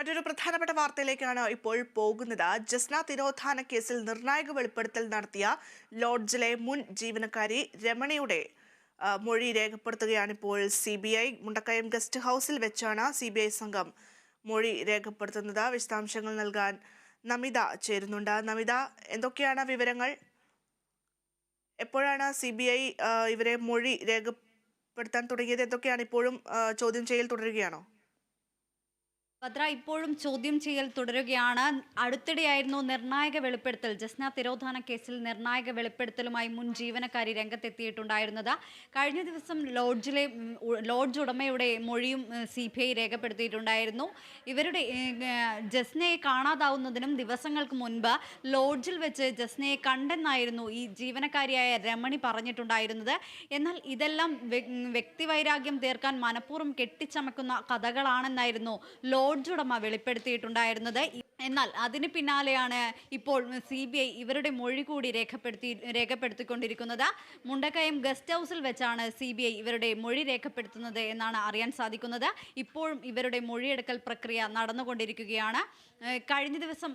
മറ്റൊരു പ്രധാനപ്പെട്ട വാർത്തയിലേക്കാണ് ഇപ്പോൾ പോകുന്നത്. ജസ്ന തിരോധാന കേസിൽ നിർണായക വെളിപ്പെടുത്തൽ നടത്തിയ ലോഡ്ജിലെ മുൻ ജീവനക്കാരി രമണിയുടെ മൊഴി രേഖപ്പെടുത്തുകയാണ് ഇപ്പോൾ C B I. Mundakayam guest ഹൗസിൽ വെച്ചാണ് സി ബി ഐ സംഘം മൊഴി രേഖപ്പെടുത്തുന്നത്. വിശദാംശങ്ങൾ നൽകാൻ നമിത ചേരുന്നുണ്ട്. നമിത എന്തൊക്കെയാണ് വിവരങ്ങൾ? എപ്പോഴാണ് സി ബി ഐ ഇവരെ മൊഴി രേഖപ്പെടുത്താൻ തുടങ്ങിയത്? എന്തൊക്കെയാണ് ഇപ്പോഴും ചോദ്യം ചെയ്യൽ തുടരുകയാണോ? ഭദ്ര ഇപ്പോഴും ചോദ്യം ചെയ്യൽ തുടരുകയാണ്. അടുത്തിടെയായിരുന്നു നിർണായക വെളിപ്പെടുത്തൽ. ജസ്ന തിരോധാന കേസിൽ നിർണായക വെളിപ്പെടുത്തലുമായി മുൻ ജീവനക്കാരി രംഗത്തെത്തിയിട്ടുണ്ടായിരുന്നത്. കഴിഞ്ഞ ദിവസം ലോഡ്ജിലെ ലോഡ്ജ് ഉടമയുടെ മൊഴിയും സി ബി ഐ രേഖപ്പെടുത്തിയിട്ടുണ്ടായിരുന്നു. ഇവരുടെ ജസ്നയെ കാണാതാവുന്നതിനും ദിവസങ്ങൾക്ക് മുൻപ് ലോഡ്ജിൽ വെച്ച് ജസ്നയെ കണ്ടെന്നായിരുന്നു ഈ ജീവനക്കാരിയായ രമണി പറഞ്ഞിട്ടുണ്ടായിരുന്നത്. എന്നാൽ ഇതെല്ലാം വ്യക്തിവൈരാഗ്യം തീർക്കാൻ മനഃപൂർവം കെട്ടിച്ചമക്കുന്ന കഥകളാണെന്നായിരുന്നു ലോഡ്ജ് ഉടമ വെളിപ്പെടുത്തിയിട്ടുണ്ടായിരുന്നത്. എന്നാൽ അതിന് പിന്നാലെയാണ് ഇപ്പോൾ സി ബി ഐ ഇവരുടെ മൊഴി കൂടി രേഖപ്പെടുത്തി രേഖപ്പെടുത്തിക്കൊണ്ടിരിക്കുന്നത്. മുണ്ടക്കയം ഗസ്റ്റ് ഹൗസിൽ വെച്ചാണ് സി ബി ഐ ഇവരുടെ മൊഴി രേഖപ്പെടുത്തുന്നത് എന്നാണ് അറിയാൻ സാധിക്കുന്നത്. ഇപ്പോഴും ഇവരുടെ മൊഴിയെടുക്കൽ പ്രക്രിയ നടന്നുകൊണ്ടിരിക്കുകയാണ്. കഴിഞ്ഞ ദിവസം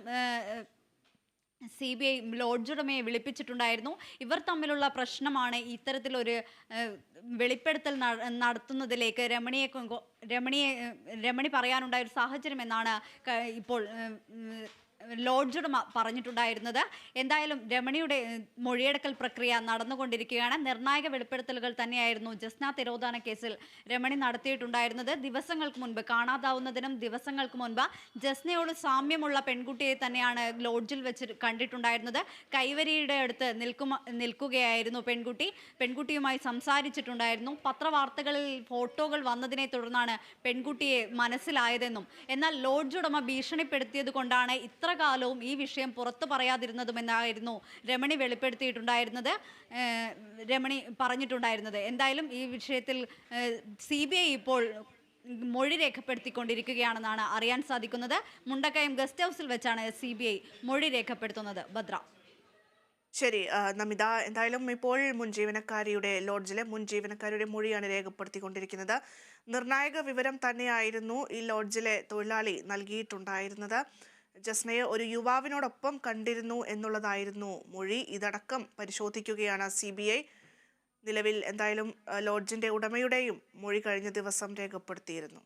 സി ബി ഐ ലോഡ്ജ് ഉടമയെ വിളിപ്പിച്ചിട്ടുണ്ടായിരുന്നു. ഇവർ തമ്മിലുള്ള പ്രശ്നമാണ് ഇത്തരത്തിലൊരു വെളിപ്പെടുത്തൽ നട- നടത്തുന്നതിലേക്ക് രമണിയെ രമണിയെ രമണി പറയാനുണ്ടായ ഒരു സാഹചര്യം എന്നാണ് ഇപ്പോൾ ഉം, പറഞ്ഞിട്ടുണ്ടായിരുന്നത്. എന്തായാലും രമണിയുടെ മൊഴിയെടുക്കൽ പ്രക്രിയ നടന്നുകൊണ്ടിരിക്കുകയാണ്. നിർണായക വെളിപ്പെടുത്തലുകൾ തന്നെയായിരുന്നു ജസ്ന തിരോധാന കേസിൽ രമണി നടത്തിയിട്ടുണ്ടായിരുന്നത്. ദിവസങ്ങൾക്ക് മുൻപ് കാണാതാവുന്നതിനും ദിവസങ്ങൾക്ക് മുൻപ് ജസ്നയോട് സാമ്യമുള്ള പെൺകുട്ടിയെ തന്നെയാണ് ലോഡ്ജിൽ വെച്ച് കണ്ടിട്ടുണ്ടായിരുന്നത്. കൈവരിയുടെ അടുത്ത് നിൽക്കുകയായിരുന്നു പെൺകുട്ടി. പെൺകുട്ടിയുമായി സംസാരിച്ചിട്ടുണ്ടായിരുന്നു. പത്രവാർത്തകളിൽ ഫോട്ടോകൾ വന്നതിനെ തുടർന്നാണ് പെൺകുട്ടിയെ മനസ്സിലായതെന്നും എന്നാൽ ലോഡ്ജ് ഉടമ ഭീഷണിപ്പെടുത്തിയത് കൊണ്ടാണ് ഇത്ര കാലവും ഈ വിഷയം പുറത്തു പറയാതിരുന്നതുമെന്നായിരുന്നു രമണി വെളിപ്പെടുത്തിയിട്ടുണ്ടായിരുന്നത്. രമണി പറഞ്ഞിട്ടുണ്ടായിരുന്നത്. എന്തായാലും ഈ വിഷയത്തിൽ സി ഇപ്പോൾ മൊഴി രേഖപ്പെടുത്തിക്കൊണ്ടിരിക്കുകയാണെന്നാണ് അറിയാൻ സാധിക്കുന്നത്. മുണ്ടക്കയം ഗസ്റ്റ് ഹൗസിൽ വെച്ചാണ് സി മൊഴി രേഖപ്പെടുത്തുന്നത്. ഭദ്ര. ശരി നമിത എന്തായാലും ഇപ്പോൾ മുൻ ജീവനക്കാരിയുടെ ലോഡ്ജിലെ മുൻ ജീവനക്കാരിയുടെ മൊഴിയാണ് രേഖപ്പെടുത്തിക്കൊണ്ടിരിക്കുന്നത്. നിർണായക വിവരം തന്നെയായിരുന്നു ഈ ലോഡ്ജിലെ തൊഴിലാളി നൽകിയിട്ടുണ്ടായിരുന്നത്. ജസ്നയെ ഒരു യുവാവിനോടൊപ്പം കണ്ടിരുന്നു എന്നുള്ളതായിരുന്നു മൊഴി. ഇതടക്കം പരിശോധിക്കുകയാണ് സി ബി ഐ. നിലവിൽ എന്തായാലും ലോഡ്ജിന്റെ ഉടമയുടെയും മൊഴി കഴിഞ്ഞ ദിവസം രേഖപ്പെടുത്തിയിരുന്നു.